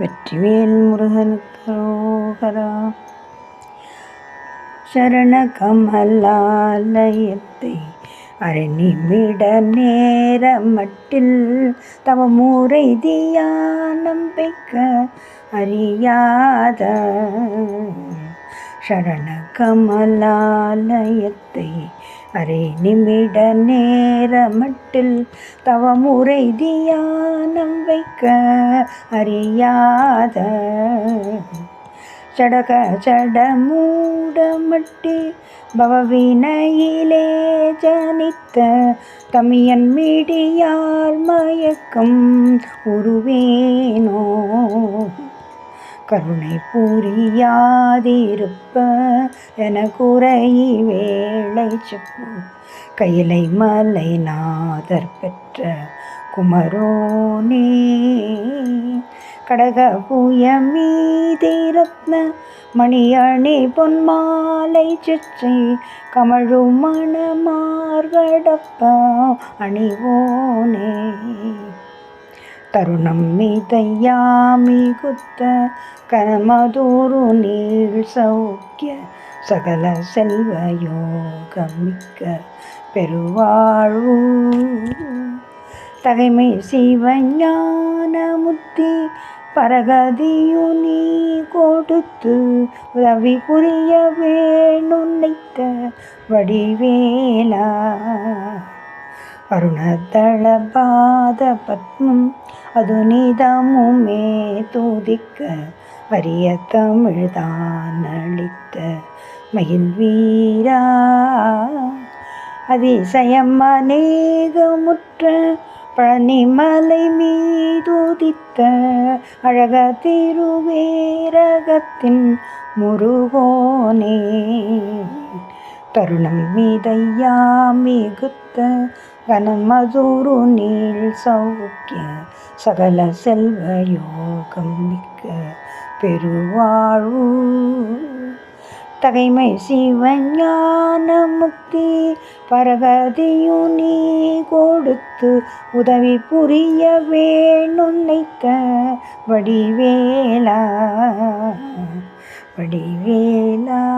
வெற்றிவேல் முருகனுக்கரோகரா சரண கமலாலயத்தை அரணிமிட நேர மட்டில் தவ மூரை தியானம் வைக்க அறியாத சரண கமலாலயத்தை அரை நிமிட நேரமட்டில் தவமுறை தியானம் வைக்க அறியாத. சடக சடமூடமட்டி பவவினையிலே ஜனித்த தமியன் மீடியார் மயக்கம் உருவேனோ. கருணை புரியாதிருப்ப என குறை வேளை செப்பு. கையிலை மலை நாதர் பெற்ற குமரோனே கடக புய மீதி ரத்ன மணியணி பொன்மாலை சுற்றி கமழு மணமார்கடப்ப அணிவோனே. தருணம் மீதையாமி குத்த கரமதூரு நீள் சௌக்கிய சகல செல்வ யோகமிக்க பெருவாழ்வு. தகைமை சிவஞானமுத்தி பரகதியு நீ கொடுத்து உதவி புரிய வேணுன்னைத்த வடிவேலா. அருணதள பாத பத்மம் அது தூதிக்க அரிய தமிழ்தான் அளித்த மயில் வீரா அதிசயம் அநேகமுற்ற பழனிமலை மீதுதித்த அழக திருவேரகத்தின் முருகோனே. தருணம் மீதையா மிகுத்த கனமதுரு நீள் சௌக்கிய சகல செல்வ யோகம் மிக்க பெருவாழ்வு. தகைமை சிவஞான முக்தி பரகதியு நீ கொடுத்து உதவி புரிய வேணுன்னைத்த வடிவேலா வடிவேலா.